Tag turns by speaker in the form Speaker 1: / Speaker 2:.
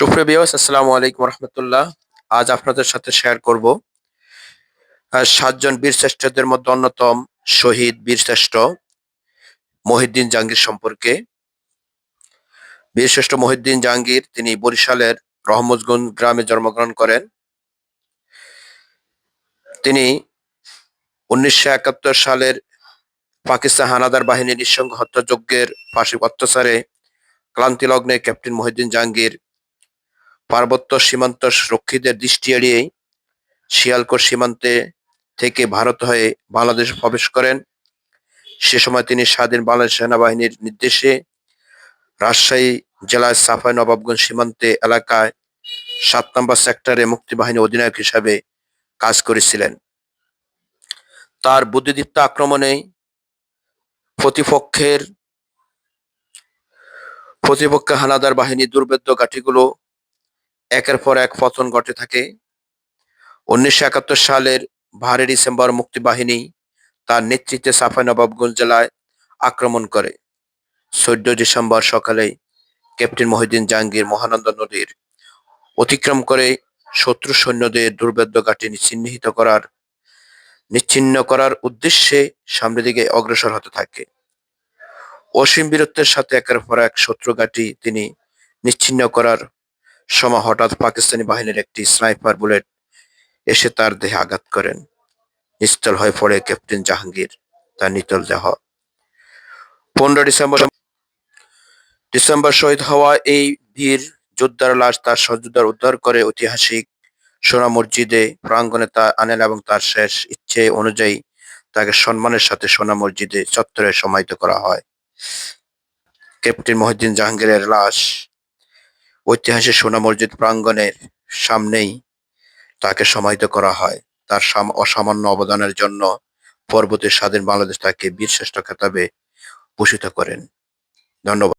Speaker 1: সুপ্রিয় বিয়াস আসসালামু আলাইকুম রহমতুল্লাহ। আজ আপনাদের সাথে শেয়ার করব সাতজন বীর শ্রেষ্ঠদের মধ্যে অন্যতম শহীদ বীর শ্রেষ্ঠ মহিউদ্দিন জাহাঙ্গীর সম্পর্কে। বীর শ্রেষ্ঠ মহিউদ্দিন জাহাঙ্গীর, তিনি বরিশালের রহমতগঞ্জ গ্রামে জন্মগ্রহণ করেন। তিনি উনিশশো একাত্তর সালের পাকিস্তান হানাদার বাহিনীর নিঃসঙ্গ হত্যাযজ্ঞের পাশবিক অত্যাচারে ক্লান্তি লগ্নে ক্যাপ্টেন মহিউদ্দিন জাহাঙ্গীর পার্বত্য সীমান্ত রক্ষীদের দৃষ্টি এড়িয়ে শিয়ালকোট সীমান্তে থেকে ভারত হয়ে বাংলাদেশ প্রবেশ করেন। সে সময় তিনি স্বাধীন বাংলাদেশ সেনাবাহিনীর নির্দেশে রাজশাহী জেলার সাফাই নবাবগঞ্জ সীমান্তে এলাকায় সাত নম্বর সেক্টরে মুক্তিবাহিনী অধিনায়ক হিসাবে কাজ করেছিলেন। তার বুদ্ধিদীপ্ত আক্রমণে প্রতিপক্ষের প্রতিপক্ষের হানাদার বাহিনী দুর্বেদ্য ঘাঁটিগুলো একের পর এক পতন ঘটে থাকে। উনিশশো একাত্তর সালের বারোই ডিসেম্বর মুক্তিবাহিনী তার নেতৃত্বে সাফাই নবাবগঞ্জ জেলায় আক্রমণ করে। চোদ্দ ডিসেম্বর সকালে ক্যাপ্টেন মহিউদ্দিন জাহাঙ্গীর মহানন্দা নদীর অতিক্রম করে শত্রু সৈন্যদের দুর্বেদ্য ঘাটি চিহ্নিত করার, নিচ্ছিন্ন করার উদ্দেশ্যে সামনের দিকে অগ্রসর হতে থাকে। অসীম বীরত্বের সাথে একের পর এক শত্রু ঘাটি তিনি নিচ্ছিন্ন করার সময় হঠাৎ পাকিস্তানি বাহিনীর একটি স্নাইপার বুলেট এসে তার দেহে আঘাত করেন। নিশ্চল হয়ে পড়ে ক্যাপ্টেন জাহাঙ্গীর, তার নিতল দেহ। পনেরো ডিসেম্বর ডিসেম্বর শহীদ হওয়া এই বীর যোদ্ধার লাশ তার সহযোদ্ধার উদ্ধার করে ঐতিহাসিক সোনা মসজিদে প্রাঙ্গণে তা আনেন এবং তার শেষ ইচ্ছে অনুযায়ী তাকে সম্মানের সাথে সোনা মসজিদে চত্বরে সমাহিত করা হয়। ক্যাপ্টেন মহিউদ্দিন জাহাঙ্গীরের লাশ ঐতিহাসিক সোনা মসজিদ প্রাঙ্গণের সামনেই তাকে সমাহিত করা হয়। তার সাম- অসামান্য অবদানের জন্য পরবর্তী স্বাধীন বাংলাদেশ তাকে বীরশ্রেষ্ঠ খেতাবে ভূষিত করেন। ধন্যবাদ।